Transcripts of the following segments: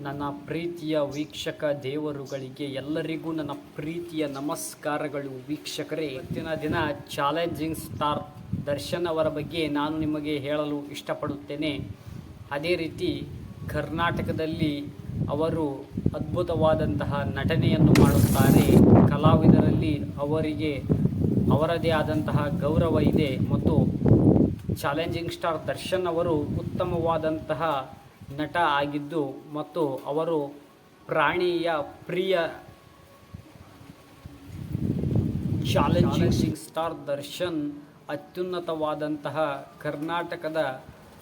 ನನ್ನ ಪ್ರೀತಿಯ ವೀಕ್ಷಕ ದೇವರುಗಳಿಗೆ ಎಲ್ಲರಿಗೂ ನನ್ನ ಪ್ರೀತಿಯ ನಮಸ್ಕಾರಗಳು. ವೀಕ್ಷಕರೇ, ಇವತ್ತಿನ ದಿನ ಚಾಲೆಂಜಿಂಗ್ ಸ್ಟಾರ್ ದರ್ಶನ್ ಅವರ ಬಗ್ಗೆ ನಾನು ನಿಮಗೆ ಹೇಳಲು ಇಷ್ಟಪಡುತ್ತೇನೆ. ಅದೇ ರೀತಿ ಕರ್ನಾಟಕದಲ್ಲಿ ಅವರು ಅದ್ಭುತವಾದಂತಹ ನಟನೆಯನ್ನು ಮಾಡುತ್ತಾರೆ. ಕಲಾವಿದರಲ್ಲಿ ಅವರಿಗೆ ಅವರದೇ ಆದಂತಹ ಗೌರವ ಇದೆ. ಮತ್ತು ಚಾಲೆಂಜಿಂಗ್ ಸ್ಟಾರ್ ದರ್ಶನ್ ಅವರು ಉತ್ತಮವಾದಂತಹ ನಟ ಆಗಿದ್ದು ಮತ್ತು ಅವರು ಪ್ರಾಣಿಯ ಪ್ರಿಯ ಚಾಲೆಂಜಿಂಗ್ ಸ್ಟಾರ್ ದರ್ಶನ್ ಅತ್ಯುನ್ನತವಾದಂತಹ ಕರ್ನಾಟಕದ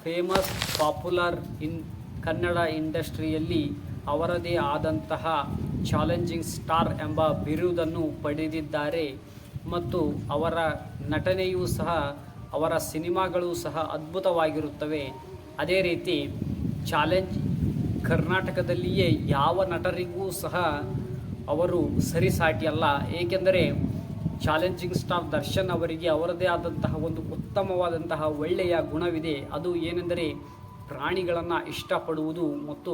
ಫೇಮಸ್ ಪಾಪ್ಯುಲರ್ ಇನ್ ಕನ್ನಡ ಇಂಡಸ್ಟ್ರಿಯಲ್ಲಿ ಅವರದೇ ಆದಂತಹ ಚಾಲೆಂಜಿಂಗ್ ಸ್ಟಾರ್ ಎಂಬ ಬಿರುದನ್ನು ಪಡೆದಿದ್ದಾರೆ. ಮತ್ತು ಅವರ ನಟನೆಯೂ ಸಹ ಅವರ ಸಿನಿಮಾಗಳು ಸಹ ಅದ್ಭುತವಾಗಿರುತ್ತವೆ. ಅದೇ ರೀತಿ ಚಾಲೆಂಜ್ ಕರ್ನಾಟಕದಲ್ಲಿಯೇ ಯಾವ ನಟರಿಗೂ ಸಹ ಅವರು ಸರಿಸಾಟಿಯಲ್ಲ ಏಕೆಂದರೆ ಚಾಲೆಂಜಿಂಗ್ ಸ್ಟಾರ್ ದರ್ಶನ್ ಅವರಿಗೆ ಅವರದೇ ಆದಂತಹ ಒಂದು ಉತ್ತಮವಾದಂತಹ ಒಳ್ಳೆಯ ಗುಣವಿದೆ. ಅದು ಏನೆಂದರೆ ಪ್ರಾಣಿಗಳನ್ನು ಇಷ್ಟಪಡುವುದು ಮತ್ತು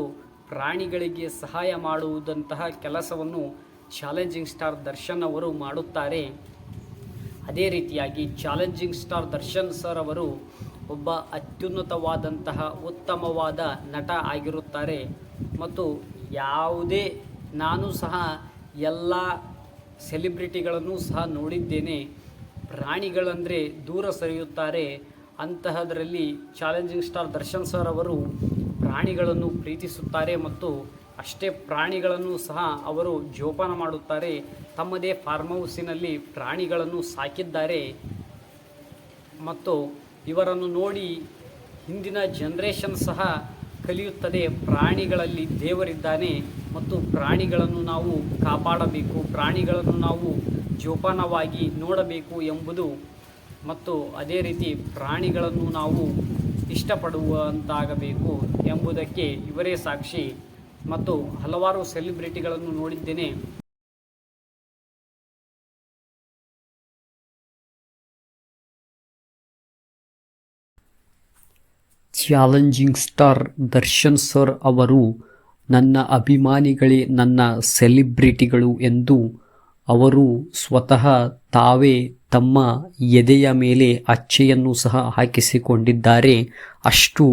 ಪ್ರಾಣಿಗಳಿಗೆ ಸಹಾಯ ಮಾಡುವುದಂತಹ ಕೆಲಸವನ್ನು ಚಾಲೆಂಜಿಂಗ್ ಸ್ಟಾರ್ ದರ್ಶನ್ ಅವರು ಮಾಡುತ್ತಾರೆ. ಅದೇ ರೀತಿಯಾಗಿ ಚಾಲೆಂಜಿಂಗ್ ಸ್ಟಾರ್ ದರ್ಶನ್ ಸರ್ ಅವರು ಒಬ್ಬ ಅತ್ಯುನ್ನತವಾದಂತಹ ಉತ್ತಮವಾದ ನಟ ಆಗಿರುತ್ತಾರೆ. ಮತ್ತು ಯಾವುದೇ ನಾನು ಸಹ ಎಲ್ಲ ಸೆಲೆಬ್ರಿಟಿಗಳನ್ನು ಸಹ ನೋಡಿದ್ದೇನೆ. ಪ್ರಾಣಿಗಳಂದರೆ ದೂರ ಸರಿಯುತ್ತಾರೆ. ಅಂತಹದರಲ್ಲಿ ಚಾಲೆಂಜಿಂಗ್ ಸ್ಟಾರ್ ದರ್ಶನ್ ಸರ್ ಅವರು ಪ್ರಾಣಿಗಳನ್ನು ಪ್ರೀತಿಸುತ್ತಾರೆ ಮತ್ತು ಅಷ್ಟೇ ಪ್ರಾಣಿಗಳನ್ನು ಸಹ ಅವರು ಜೋಪಾನ ಮಾಡುತ್ತಾರೆ. ತಮ್ಮದೇ ಫಾರ್ಮ್ ಹೌಸಿನಲ್ಲಿ ಪ್ರಾಣಿಗಳನ್ನು ಸಾಕಿದ್ದಾರೆ. ಮತ್ತು ಇವರನ್ನು ನೋಡಿ ಹಿಂದಿನ ಜನ್ರೇಷನ್ ಸಹ ಕಲಿಯುತ್ತದೆ. ಪ್ರಾಣಿಗಳಲ್ಲಿ ದೇವರಿದ್ದಾನೆ ಮತ್ತು ಪ್ರಾಣಿಗಳನ್ನು ನಾವು ಕಾಪಾಡಬೇಕು. ಪ್ರಾಣಿಗಳನ್ನು ನಾವು ಜೋಪಾನವಾಗಿ ನೋಡಬೇಕು ಎಂಬುದು ಮತ್ತು ಅದೇ ರೀತಿ ಪ್ರಾಣಿಗಳನ್ನು ನಾವು ಇಷ್ಟಪಡುವಂತಾಗಬೇಕು ಎಂಬುದಕ್ಕೆ ಇವರೇ ಸಾಕ್ಷಿ. ಮತ್ತು ಹಲವಾರು ಸೆಲೆಬ್ರಿಟಿಗಳನ್ನು ನೋಡಿದ್ದೇನೆ. ಚಾಲೆಂಜಿಂಗ್ ಸ್ಟಾರ್ ದರ್ಶನ್ ಸರ್ ಅವರು, ನನ್ನ ಅಭಿಮಾನಿಗಳೇ ನನ್ನ ಸೆಲೆಬ್ರಿಟಿಗಳು ಎಂದು ಅವರು ಸ್ವತಃ ತಾವೇ ತಮ್ಮ ಎದೆಯ ಮೇಲೆ ಅಚ್ಚೆಯನ್ನು ಸಹ ಹಾಕಿಸಿಕೊಂಡಿದ್ದಾರೆ. ಅಷ್ಟು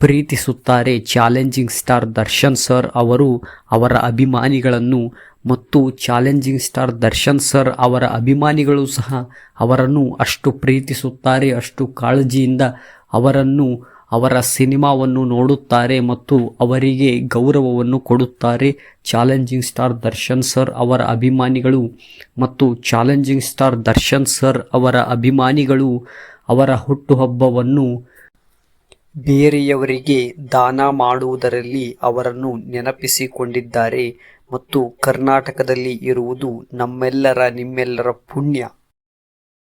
ಪ್ರೀತಿಸುತ್ತಾರೆ ಚಾಲೆಂಜಿಂಗ್ ಸ್ಟಾರ್ ದರ್ಶನ್ ಸರ್ ಅವರು ಅವರ ಅಭಿಮಾನಿಗಳನ್ನು ಮತ್ತು ಚಾಲೆಂಜಿಂಗ್ ಸ್ಟಾರ್ ದರ್ಶನ್ ಸರ್ ಅವರ ಅಭಿಮಾನಿಗಳು ಸಹ ಅವರನ್ನು ಅಷ್ಟು ಪ್ರೀತಿಸುತ್ತಾರೆ, ಅಷ್ಟು ಕಾಳಜಿಯಿಂದ ಅವರನ್ನು ಅವರ ಸಿನಿಮಾವನ್ನು ನೋಡುತ್ತಾರೆ ಮತ್ತು ಅವರಿಗೆ ಗೌರವವನ್ನು ಕೊಡುತ್ತಾರೆ. ಚಾಲೆಂಜಿಂಗ್ ಸ್ಟಾರ್ ದರ್ಶನ್ ಸರ್ ಅವರ ಅಭಿಮಾನಿಗಳು ಮತ್ತು ಚಾಲೆಂಜಿಂಗ್ ಸ್ಟಾರ್ ದರ್ಶನ್ ಸರ್ ಅವರ ಅಭಿಮಾನಿಗಳು ಅವರ ಹುಟ್ಟುಹಬ್ಬವನ್ನು ಬೇರೆಯವರಿಗೆ ದಾನ ಮಾಡುವುದರಲ್ಲಿ ಅವರನ್ನು ನೆನಪಿಸಿಕೊಂಡಿದ್ದಾರೆ ಮತ್ತು ಕರ್ನಾಟಕದಲ್ಲಿ ಇರುವುದು ನಮ್ಮೆಲ್ಲರ ನಿಮ್ಮೆಲ್ಲರ ಪುಣ್ಯ.